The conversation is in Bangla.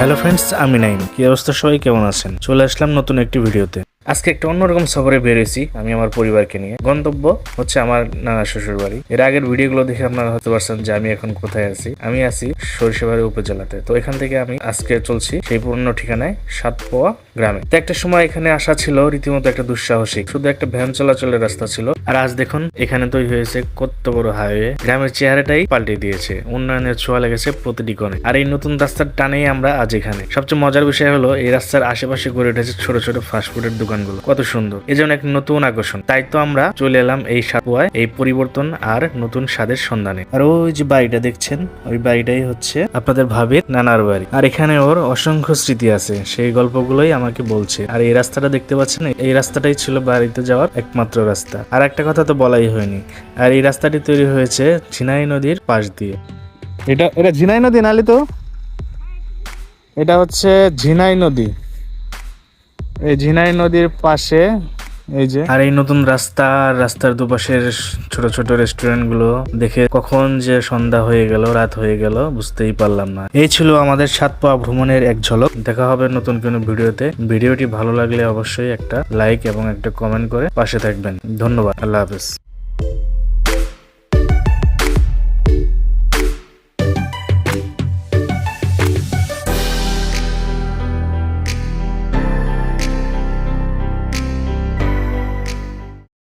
হ্যালো ফ্রেন্ডস আমি নাইম। কি অবস্থা সবাই? কেমন আছেন? চলে আসলাম নতুন একটি ভিডিওতে। আজকে একটা অন্যরকম সফরে বেরিয়েছি আমি আমার পরিবারকে নিয়ে। গন্তব্য হচ্ছে আমার নানা শ্বশুর বাড়ি এর আগের ভিডিওগুলো দেখে আপনারা হতে পারছেন যে আমি এখন কোথায় আছি। আমি আছি সরিষাবাড়ি উপজেলাতে। তো এখান থেকে আমি আজকে চলছি সেই পুরনো ঠিকানায় সাতপোয়া গ্রামে। তো একটা সময় এখানে আসা ছিল রীতিমতো একটা দুঃসাহসিক। শুধু একটা ভ্যান চলাচলের রাস্তা ছিল। আর আজ দেখুন, এখানে তৈরি হয়েছে কত বড় হাইওয়ে। গ্রামের চেহারাটাই পাল্টে দিয়েছে। উন্নয়নের ছোঁয়া লেগেছে প্রতিটি কোণে। আর এই নতুন রাস্তার টানেই আমরা আজ এখানে। সবচেয়ে মজার বিষয় হলো, এই রাস্তার আশেপাশে গড়ে উঠেছে ছোট ছোট ফাস্টফুডের দোকানগুলো কত সুন্দর। এই জন্য এক নতুন আকর্ষণ। তাই তো আমরা চলে এলাম এই সাপুয়ায় এই পরিবর্তন আর নতুন স্বাদের সন্ধানে। আর ওই যে বাড়িটা দেখছেন, ওই বাড়িটাই হচ্ছে আপনাদের ভাবির নানার বাড়ি। আর এখানে ওর অসংখ্য স্মৃতি আছে, সেই গল্পগুলোই আমাকে বলছে। আর এই রাস্তাটা দেখতে পাচ্ছেন? এই রাস্তাটাই ছিল বাড়িতে যাওয়ার একমাত্র রাস্তা। আর একটা কথা তো বলাই হয়নি। আর এই রাস্তাটি তৈরি হয়েছে ঝিনাই নদীর পাশ দিয়ে। এটা এটা ঝিনাই নদী নালি তো? এটা হচ্ছে ঝিনাই নদী। এই ঝিনাই নদীর পাশে, এই যে। আর এই নতুন রাস্তা, রাস্তার দুপাশের ছোট ছোট রেস্টুরেন্টগুলো দেখে কখন যে সন্ধ্যা হয়ে গেল, রাত হয়ে গেল, বুঝতেই পারলাম না। এই ছিল আমাদের সাত পা ভ্রমণের এক ঝলক। দেখা হবে নতুন কোনো ভিডিওতে। ভিডিওটি ভালো লাগলে অবশ্যই একটা লাইক এবং একটা কমেন্ট করে পাশে থাকবেন। ধন্যবাদ। আল্লাহ হাফেজ।